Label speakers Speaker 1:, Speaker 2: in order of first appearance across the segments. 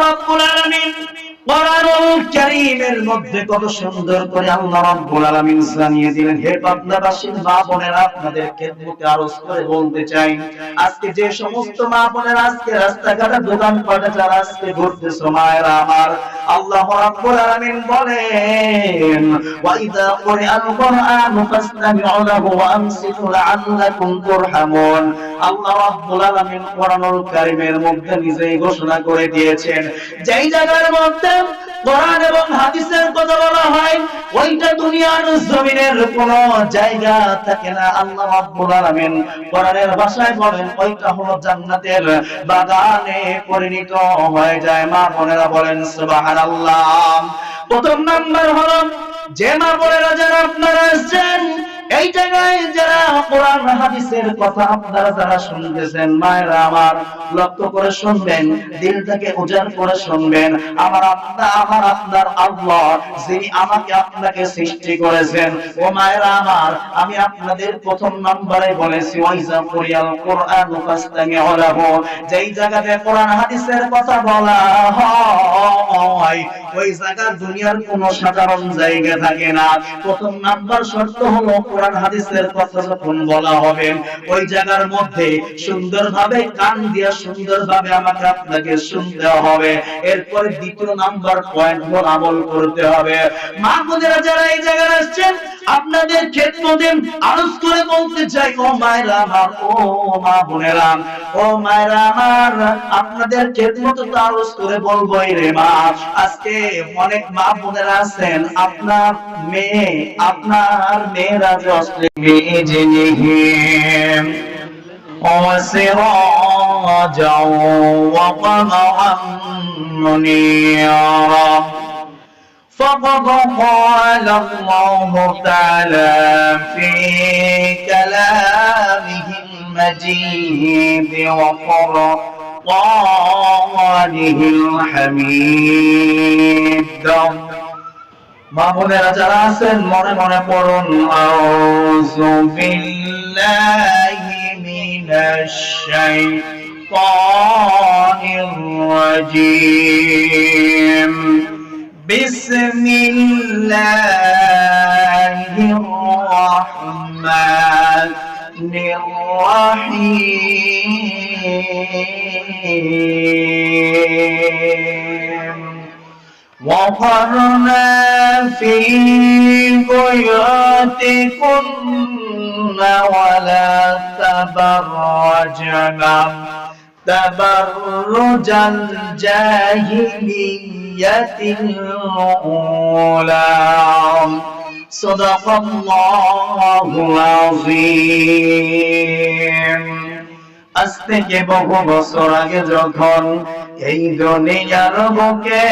Speaker 1: রাব্বুল আলামিন কারীমের মধ্যে কত সুন্দর করে আল্লাহ রাব্বুল আলামিন জানিয়ে দিলেন, হে পাবনাবাসীর মা বোনেরা আপনাদের খেদমতে আরজ করে বলতে চাই, আজকে যে সমস্ত মা বোনেরা আজকে রাস্তাঘাটে দোকান পাটে যারা আজকে ঘুরতেছো, মায়েরা আমার, আল্লাহ রাব্বুল আলামিন বলেন ওয়াইদা কুরআন কুরআন ফাসতামিউ লাহু ওয়া আনসিতু লাআল্লাকুম তুরহামুন। আল্লাহ রাব্বুল আলামিন কোরআনুল কারীমের মধ্যে নিজেই ঘোষণা করে দিয়েছেন, যেই জায়গার মধ্যে কোরআন এবং হাদিসের কথা বলা হয়, ওইটা দুনিয়ার জমিনের কোন জায়গা থাকে না। আল্লাহ রাব্বুল আলামিন কোরআনের ভাষায় বলেন, ওইটা হলো জান্নাতের বাগানে পরিণত হয়ে যায়। মা বোনেরা বলেন, সুবহানাল্লাহ। প্রথম নাম্বার হলো, যে মা বোনেরা যারা আপনারা আসছেন এই জায়গায় যারা কোরআন হাদিসের কথা আপনারা যারা শুনতেছেন, মায়েরা আমার, লক্ষ্য করে শুনবেন, দিলটাকে উজাড় করে শুনবেন। আমার আপনার আমার আপনার আল্লাহ, যিনি আমাকে আপনাকে সৃষ্টি করেছেন। ও মায়েরা আমার, আমি আপনাদের প্রথম নম্বরে বলেছি, ওয়াইজা কুরিয়াল কোরআন ফাস্তামিউ লাহু। যেই জায়গাতে কোরআন হাদিসের কথা বলা হয়, ওই জায়গা দুনিয়ার কোনো সাধারণ জায়গা থাকে না। প্রথম নাম্বার শর্ত হলো কোরআন হাদিসের কথা বলা হবে। ওই জায়গার মধ্যে সুন্দরভাবে, কান দিয়ে সুন্দরভাবে আমাকে আপনাকে শুনতে হবে। এরপরে দ্বিতীয় নাম্বার পয়েন্ট হল আমল করতে হবে। মা যারা এই জায়গায় আসছেন, আপনাদের ক্ষেত্রে আরজ করে বলতে চাই, ও মায়েরা আমার, ও মা বোনেরা, ও মায়েরা আমার, আপনাদের খেদমত তো আরজ করে বলবোই রে মা। আজকে অনেক মা বোনেরা আছেন, আপনার মেয়ে, আপনার মেয়েরা الفصل بإذنه وسراجا وقمرا منيرا. فقد قال الله تعالى في كلامه المجيد وقرآنه الحميد. মা বোনেরা যারা আছেন, মনে মনে পড়ুন, আউযু বিল্লাহি মিনাশ শাইতানির রাজিম। বিসমিল্লাহির রাহমানির রহিম। وقرنا في بيوتكن ولا تبرجنا تبرج الجاهلية الأولى صدق الله العظيم আজ থেকে বহু বছর আগে যখন এই দুনিয়ার বুকে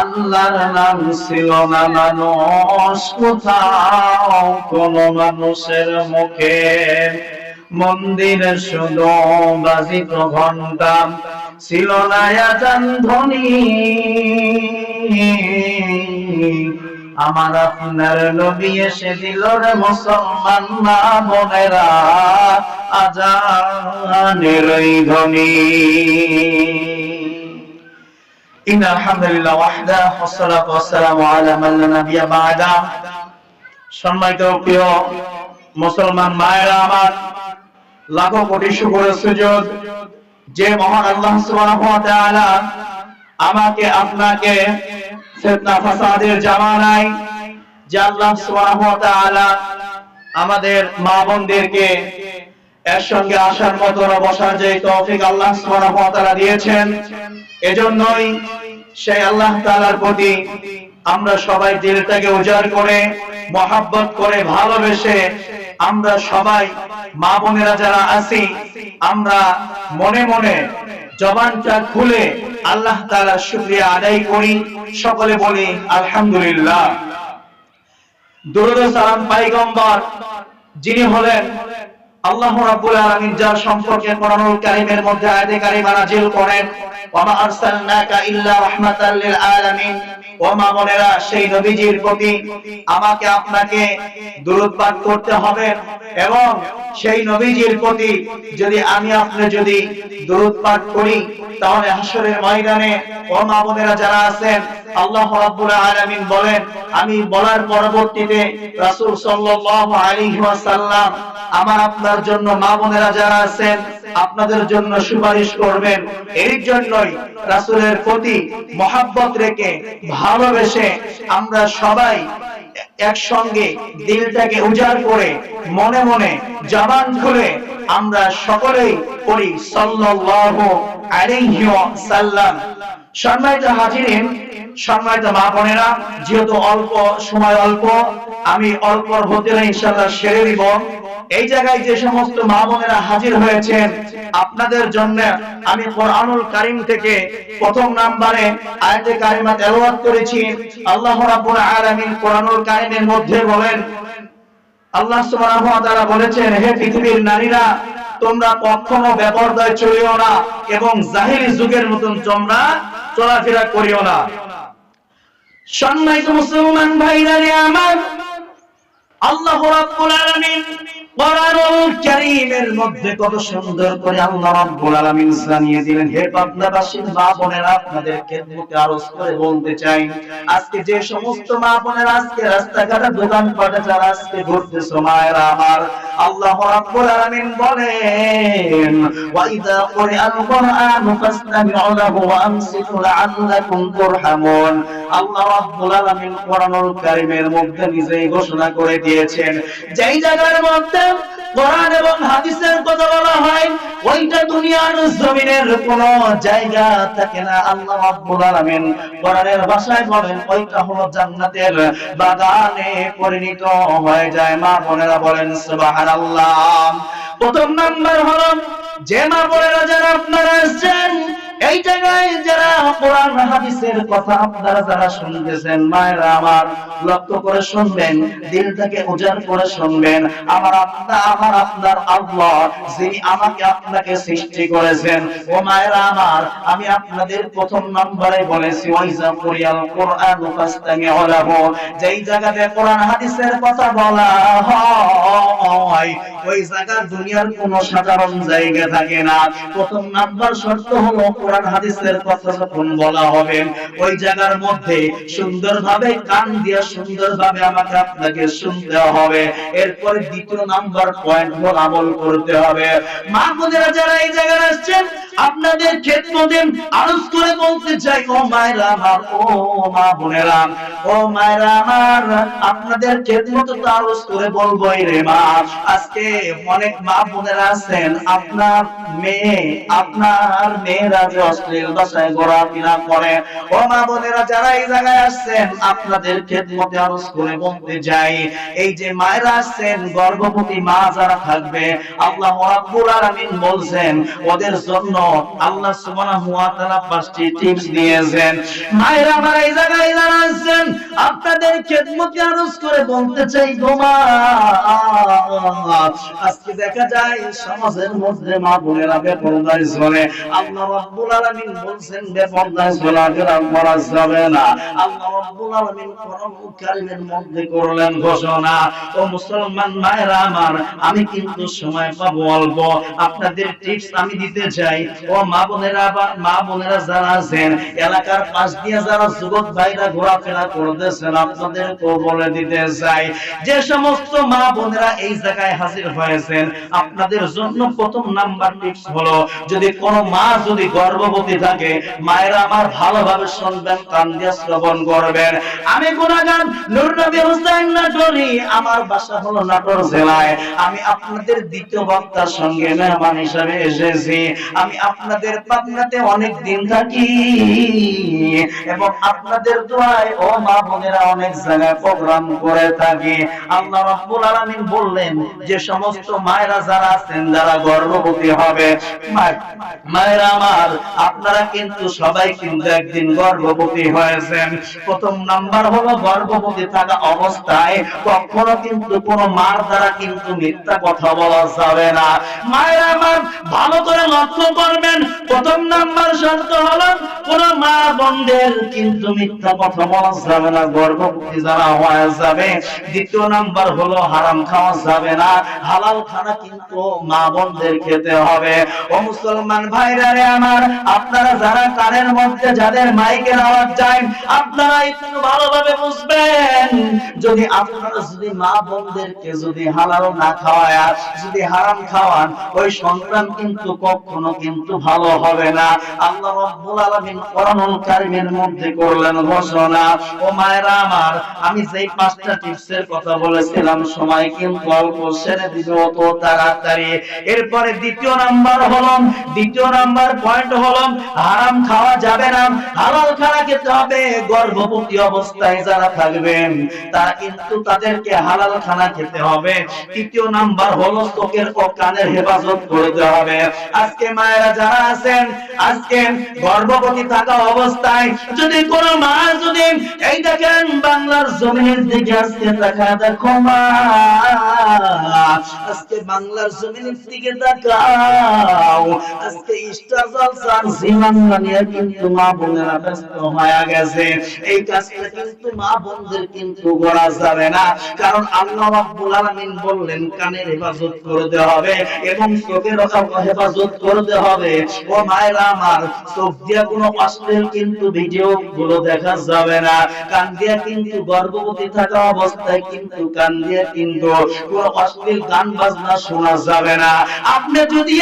Speaker 1: আল্লাহর নাম ছিল না মানুষ, কোথাও কোন মানুষের মুখে। মন্দিরে শুধু বাজিত ঘণ্টা ছিল না ধ্বনি। আমার আপনার নবী এসে দিল রে মুসলমান মা বোনেরা। আজানের ধ্বনি। ইন আলহামদুলিল্লাহ ওয়াহদা ওয়াসসালাতু ওয়াসসালামু আলা মান লা নাবিয়্যা বা'দা। সম্মানিত প্রিয় মুসলমান মায়েরা আমার, লাখো কোটি শুকর সুজুদ যে মহান আল্লাহ সুবহানাহু ওয়া তাআলা আমাকে, আপনাকে ফিতনা ফাসাদের জামানায় যে আল্লাহ সুবহানাহু ওয়া তাআলা আমাদের মা বোনদেরকে এর সঙ্গে আসার মতো বসার যে তৌফিক আল্লাহ সুবহানাহু ওয়া তাআলা দিয়েছেন, এজন্যই সেই আল্লাহ তাআলার প্রতি আমরা সবাই দিলটাকে উজাড় করে, মহাব্বত করে, ভালোবেসে আমরা সবাই মা বোনেরা যারা আছি, আমরা মনে মনে জবানটা খুলে আল্লাহ তালা শুক্রিয়া আদায় করি। সকলে বলি, আলহামদুলিল্লাহ। দুরুদ সালাম পাইগম্বর, যিনি হলেন আল্লাহ রাব্বুল আলামিন যার সম্পর্কে কোরআনুল কারীমের মধ্যে আয়াতে কারিমা নাযিল করেন ওমা আরসালনাকা ইল্লা রাহমাতাল লিল আলামিন ও মা সেই নবীজির প্রতি আমাকে আপনাকে দরুদ পাঠ করতে হবে এবং সেই নবীজির প্রতি যদি আমি আপনি যদি দরুদ পাঠ করি, তাহলে হাসরের ময়দানে ও মা বোনেরা যারা আছেন, আল্লাহ রাব্বুল আলামিন বলেন, আমি বলার পরবর্তীতে রাসূল সাল্লাল্লাহু আলাইহি ওয়াসাল্লাম আমার আপনার জন্য মা বোনেরা যারা আছেন, আপনাদের জন্য সুপারিশ করবেন। এই জন্যই রাসূলের প্রতি মহাব্বত রেখে, ভালোবেসে আমরা সবাই একসঙ্গে দিলটাকে উজাড় করে, মনে মনে জবান খুলে আমরা সকলেই পড়ি সাল্লাল্লাহু আলাইহি ওয়াসাল্লাম। সম্মানিত হাজিরিন সম্মানিত মা বোনেরা, যেহেতু অল্প সময় অল্প, আমি অল্পর ভোটেরা ইনশাআল্লাহ সেরে দিব এই জায়গায় যে সমস্ত মা বোনেরা হাজির হয়েছেন, আপনাদের জন্য আমি কোরআনুল কারিম থেকে প্রথম নাম্বারে আয়াতে কারিমা তেলাওয়াত করেছি। আল্লাহ রাব্বুল আলামিন কোরআনুল কারিমের মধ্যে বলেন, আল্লাহ সুবহানাহু ওয়া তাআলা বলেছেন, হে পৃথিবীর নারীরা, তোমরা কখনো বেপরদায় চলিও না এবং জাহিরি যুগের মতন তোমরা চলাফেরা করিও না। সম্মানিত মুসলমান ভাইরা রে আমার, আল্লাহ রাব্বুল আলামিন সুন্দর করে আপনাদের বলতে চাই, আজকে যে সমস্ত মা রাস্তাঘাটে যারা আমার আল্লাহ রাব্বুল আলামিন বলেন, ওয়া ইযা কুরআন ফাসতামি'উ লাহু ওয়া আনসিতু লা'আল্লাকুম তুরহামুন। আল্লাহ রাব্বুল আলামিন কারীমের মধ্যে নিজেই ঘোষণা করে দিয়েছেন, যেই জায়গার মধ্যে কোরআন এবং হাদিসের কথা বলা হয়, ওইটা দুনিয়ার জমিনের কোন জায়গা থাকে না। আল্লাহ রাব্বুল আলামিন কোরআনের ভাষায় বলেন, ওইটা হলো জান্নাতের বাগানে পরিণত হয়ে যায়। মা বোনেরা বলেন, সুবহানাল্লাহ। প্রথম নাম্বার হলো, যে মা বোনেরা যারা আপনারা আসছেন এই সৃষ্টি করেছেন, ও মায়েরা আমার, আমি আপনাদের প্রথম নম্বরে বলেছি, ওয়াইজা কুরিয়াল কোরআন ফাস্তামিউ লাহু। যেই জায়গাতে কোরআন হাদিসের কথা বলা হয়, ওই জায়গা দুনিয়ার কোনো সাধারণ জায়গা থাকে না। প্রথম নাম্বার শর্ত হলো কোরআন হাদিসের কথা বলা হবে, ওই জায়গার মধ্যে সুন্দরভাবে কান দিয়ে সুন্দরভাবে আমাকে আপনাকে শুনতে হবে। এরপরে দ্বিতীয় নাম্বার পয়েন্ট হলো আমল করতে হবে। মা যারা এই জায়গায় আসছেন, আপনাদের ক্ষেত্রে আরজ করে বলতে চাই, ও মায়েরা আমার, ও মা বোনেরা, ও মায়েরা আমার, আপনাদের ক্ষেত্রে তো আরজ করে বলবোই রে মা। আজকে অনেক মা বোনেরা আছেন, আপনার মেয়ে, আপনার মেয়েরা অশ্লীল ভাষায় ঘোরাফেরা করে। ও মা বোনেরা যারা এই জায়গায় আসছেন, আপনাদের খেদমতে আরজ করে বলতে যাই এই যে মায়েরা আসছেন, গর্ভবতী মা যারা থাকবে, আল্লাহ রাব্বুল আলামিন বলছেন, ওদের জন্য আল্লাহ সুবহানাহু ওয়া তাআলা পাঁচটি টিপস দিয়েছেন। মায়েরা আমার এই জায়গায় যারা আসছেন, আপনাদের খেদমতে আরজ করে বলতে চাই, গো আজকে দেখা যায় সমাজের মধ্যে মা বোনেরা বেপরদায় চলে আল্লাহ রাব্বুল আমি কিন্তু সময় পাবো অল্প। আপনাদের টিপস আমি দিতে চাই। ও মা বোনেরা মা বোনেরা যারা আছেন, এলাকার পাশ দিয়ে যারা যুবক ভাইরা ঘোরাফেরা করতেছেন, আপনাদেরকেও বলে দিতে চাই, যে সমস্ত মা বোনেরা এই জায়গায় হাজির হয়েছেন, আপনাদের জন্য প্রথম নাম্বার টিপস হলো, যদি কোন মা যদি গর্ভবতী থাকে, মায়েরা আমার ভালোভাবে শুনবেন, কান দিয়ে শ্রবণ করবেন। আমি গুণাগান, নূর নবী হুসাইন নাটোরি আমার বাসা হলো নাটোর জেলায়। আমি আপনাদের দ্বিতীয় বক্তার সঙ্গে মেহমান হিসাবে এসেছি। আমি আপনাদের পাবনাতে অনেক দিন থাকি, এবং আপনাদের দোয়ায় ও মা বোনেরা অনেক জায়গায় প্রোগ্রাম করে থাকি। আল্লাহ রাব্বুল আলামিন বললেন, যে সমস্ত মায়েরা যারা আছেন, যারা গর্ভবতী হবে মায়েরা আমার আপনারা কিন্তু সবাই কিন্তু একদিন গর্ভবতী হয়েছেন। প্রথম নাম্বার হলো গর্ভবতী থাকা অবস্থায় কখনো কিন্তু কোনো মার দ্বারা কিন্তু মিথ্যা কথা বলা যাবে না। মায়ের আমার ভালো করে লক্ষ্য করবেন। প্রথম নাম্বার শর্ত হলো কোন মা বোনদের কিন্তু মিথ্যা কথা বলা যাবে না, গর্ভবতী যারা হয়ে যাবে। দ্বিতীয় নাম্বার হলো হারাম খাওয়া যাবে না, হালাল খানা কিন্তু মা বোনদের খেতে হবে। ও মুসলমান ভাইরা রে আমার, আপনারা যারা মধ্যে যাদের মাইকের আওয়াজ যায়, আপনারা একটু ভালোভাবে বুঝবেন। যদি আপনারা যদি মা যদি হালাল না খাওয়ায় যদি হারাম খাওয়ান, ওই কিন্তু কখনো কিন্তু ভালো হবে না। আল্লাহ রাব্বুল কোরআনুল মধ্যে করলেন ঘোষণা, ও মায়েরা আমার, আমি যেই পাঁচটা টিপসের কথা বলেছিলাম, সময় কিন্তু অল্প, সেরে দিবে অত তাড়াতাড়ি। এরপরে দ্বিতীয় নাম্বার হলো দ্বিতীয় নাম্বার পয়েন্ট হলো হারাম খাওয়া যাবে না, হালাল খানা খেতে হবে, গর্ভবতী অবস্থায় যারা থাকবেন, তারা কিন্তু তাদেরকে হালাল খানা খেতে হবে। তৃতীয় নাম্বার হলো চোখের ও কানের হেফাজত করতে হবে। আজকে মায়েরা যারা আছেন, আজকে গর্ভবতী থাকা অবস্থায় যদি কোন মা যদি এই দেখেন বাংলার জমিনের দিকে আজকে দেখা মা, আজকে বাংলার জমিনের দিকে আজকে জলসার নিয়ে কিন্তু মা বোনেরা ব্যস্ত গেছে। এই কাজটা কিন্তু মা বোনদের কিন্তু করা যাবে না। কারণ আল্লাহ রাব্বুল আলামিন বললেন, কানের হেফাজত করতে হবে এবং চোখের হেফাজত করতে হবে। ও মায়েরা আমার, চোখ দিয়ে কোনো অশ্লীল কিন্তু ভিডিও গুলো দেখা যাবে না। কান দিয়ে কিন্তু গর্ভবতী থাকা অবস্থায় কিন্তু কান দিয়ে কিন্তু কোনো অশ্লীল গান বাজনা শোনা যাবে না। আপনি যদি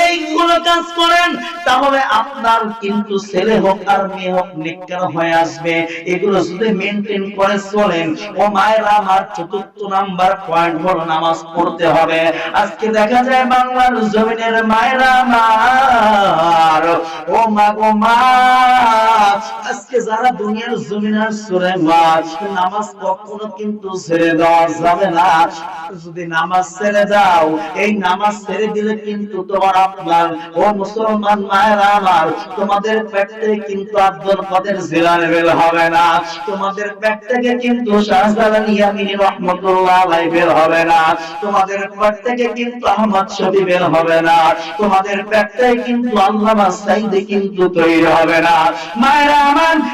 Speaker 1: কাজ করেন, তাহলে আপনার কিন্তু ছেলে হোক আর মেয়ে হোক নিকার হয়ে আসবে। এগুলো যদি মেনটেন করে চলেন, ও মায়েরা আমার চতুর্থ নাম্বার পয়েন্ট হলো নামাজ পড়তে হবে। আজকে দেখা যায় বাংলার জমিনের মায়েরা ও মা গো মা। আজকে যারা দুনিয়ার জমিনের সুরে মাছ, নামাজ কখনো কিন্তু ছেড়ে দেওয়া যাবে না। যদি নামাজ ছেড়ে দাও, এই নামাজ ছেড়ে দিলে কিন্তু তোমার আপনার, ও মুসলমান মায়েরা আমার, তোমাদের পেট থেকে কিন্তু আব্দুল কাদের জিলানি বের হবে না। তোমাদের পেট থেকে কিন্তু শাহজালাল ইয়ামিনী রহমাতুল্লাহ আলাইহি বের হবে না। তোমাদের পেট থেকে কিন্তু আহমদ শফি বের হবে না। তোমাদের পেট থেকে কিন্তু আল্লামা সাইদি কিন্তু তৈরি হবে না।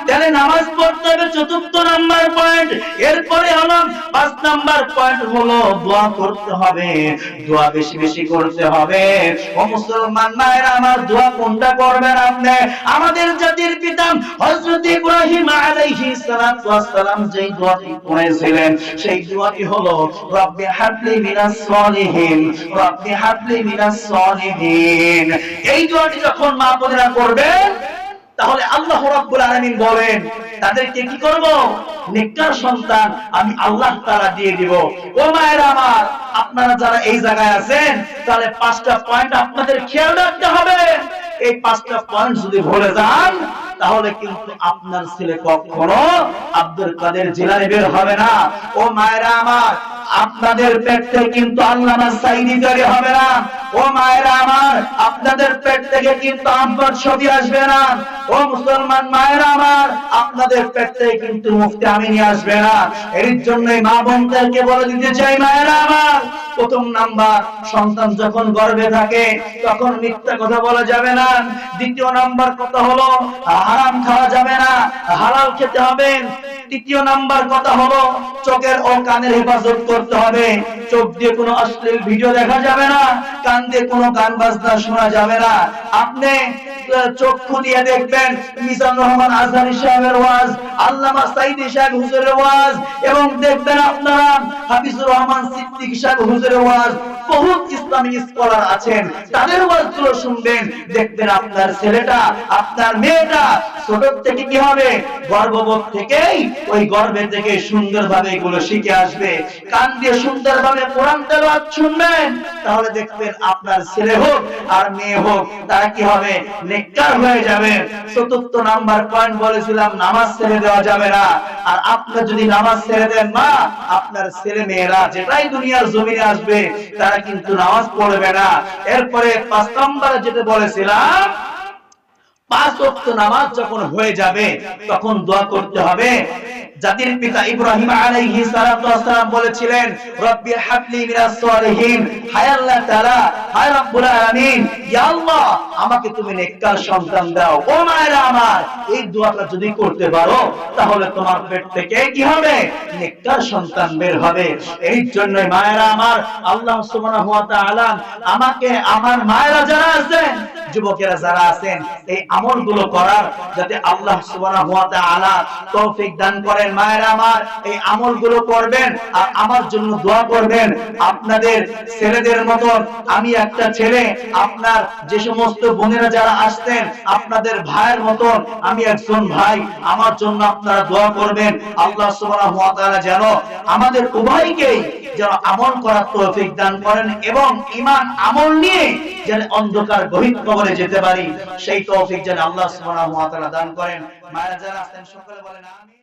Speaker 1: তাহলে নামাজ পড়তে হবে চতুর্থ নাম্বার পয়েন্ট এরপরে হলো, পাঁচ নাম্বার পয়েন্ট হলো দোয়া করতে হবে, দোয়া বেশি বেশি করতে হবে। ও মুসলমান আমার, দোয়া কোনটা করবেন আপনি? আমাদের জাতির পিতা হযরত ইব্রাহিম ওয়াস সালাম যেই দোয়াটি করেছিলেন সেই দোয়াটি হলো, রব্বি হাবলি মিনাস সলিহিন, রব্বি হাবলি মিনাস সলিহিন। এই দোয়াটি যখন মা বোনেরা করবেন তাহলে আল্লাহ রাব্বুল আলামিন বলেন তাদেরকে কি করব? নেককার সন্তান আমি আল্লাহ তাআলা দিয়ে দিব। ও মায়েরা আমার, আপনারা যারা এই জায়গায় আছেন, তাহলে পাঁচটা পয়েন্ট আপনাদের খেয়াল রাখতে হবে। এই পাঁচটা পয়েন্ট যদি ভুলে যান, তাহলে কিন্তু আপনার ছেলে কখনো আব্দুল কাদের জিলানি বের হবে না। ও মায়েরা আমার, আপনাদের পেট থেকে কিন্তু আল্লামা সাইদি তৈরি হবে না। ও মায়েরা আমার, আপনাদের পেট থেকে কিন্তু আব্বার ছবি আসবে না। ও মুসলমান মায়েরা আমার, আপনাদের পেট থেকে কিন্তু মুফতি আমিনি আসবে না। এর জন্যই মা বোনদেরকে বলে দিতে চাই, মায়েরা আমার। প্রথম নাম্বার, সন্তান যখন গর্ভে থাকে, তখন মিথ্যা কথা বলা যাবে না। দ্বিতীয় নাম্বার কথা হলো, হারাম খাওয়া যাবে না, হালাল খেতে হবে। তৃতীয় নাম্বার কথা হলো, চোখের ও কানের হেফাজত করতে হবে। চোখ দিয়ে কোনো অশ্লীল ভিডিও দেখা যাবে না, কান দিয়ে কোনো গান বাজনা শোনা যাবে না। আপনি চোখ দিয়ে দেখবেন মিজান রহমান আজহারি সাহেবের ওয়াজ, আল্লামা সাইদি সাহেব আপনারা ছেলেটা, আপনার মেয়েটা ছোট থেকে কি হবে? গর্ভবোধ থেকেই ওই গর্ভে থেকে এগুলো শিখে আসবে। কান দিয়ে শুনবেন, তাহলে দেখবেন আপনার ছেলে হোক আর মেয়ে হোক, তারা কি হবে? হয়ে যাবে। চতুর্থ নাম্বার পয়েন্ট বলেছিলাম, নামাজ ছেড়ে দেওয়া যাবে না। আর আপনি যদি নামাজ ছেড়ে দেন, মা, আপনার ছেলে মেয়েরা যেটাই দুনিয়ার জমিনে আসবে, তারা কিন্তু নামাজ পড়বে না। এরপরে পাঁচ নম্বরে যেটা বলেছিলাম নামাজ যখন হয়ে যাবে, তখন দোয়া করতে হবে। জাতির পিতা ইব্রাহিম ওয়াসসালাম বলেছিলেন, রব্বি হাবলি মিনাস সালিহিন, হায় আল্লাহ তাআলা, হায় রব্বুল আলামিন, ইয়া আল্লাহ, আমাকে তুমি নেককার সন্তান দাও। ও মায়েরা আমার, এই দোয়াটা যদি করতে পারো, তাহলে তোমার পেট থেকে কি হবে? নেককার সন্তান বের হবে। এই জন্য মায়েরা আমার, আল্লাহ সুবহানাহু ওয়া তাআলা আমাকে, আমার মায়েরা যারা আছেন, যুবকেরা যারা আছেন, এই আমলগুলো করার, যাতে আল্লাহ সুবহানাহু ওয়া তাআলা তৌফিক দান করেন। মায়েরা আমার, এই আমলগুলো করবেন আর আমার জন্য দোয়া করবেন। আপনাদের ছেলেদের মতন আমি একটা ছেলে, আপনার যে সমস্ত বোনেরা যারা আসতেন, আপনাদের ভাইয়ের মতন আমি একজন ভাই, আমার জন্য আপনারা দোয়া করবেন। আল্লাহ সুবহানাহু ওয়া তাআলা যেন আমাদের উভয়কেই যেন আমল করার তৌফিক দান করেন এবং ইমান আমল নিয়ে যেন অন্ধকার গহীন কবরে যেতে পারি। সেই তৌফিক যেন আল্লাহ দান করেন। মায়ের যারা আছেন সকলে বলেন আমিন।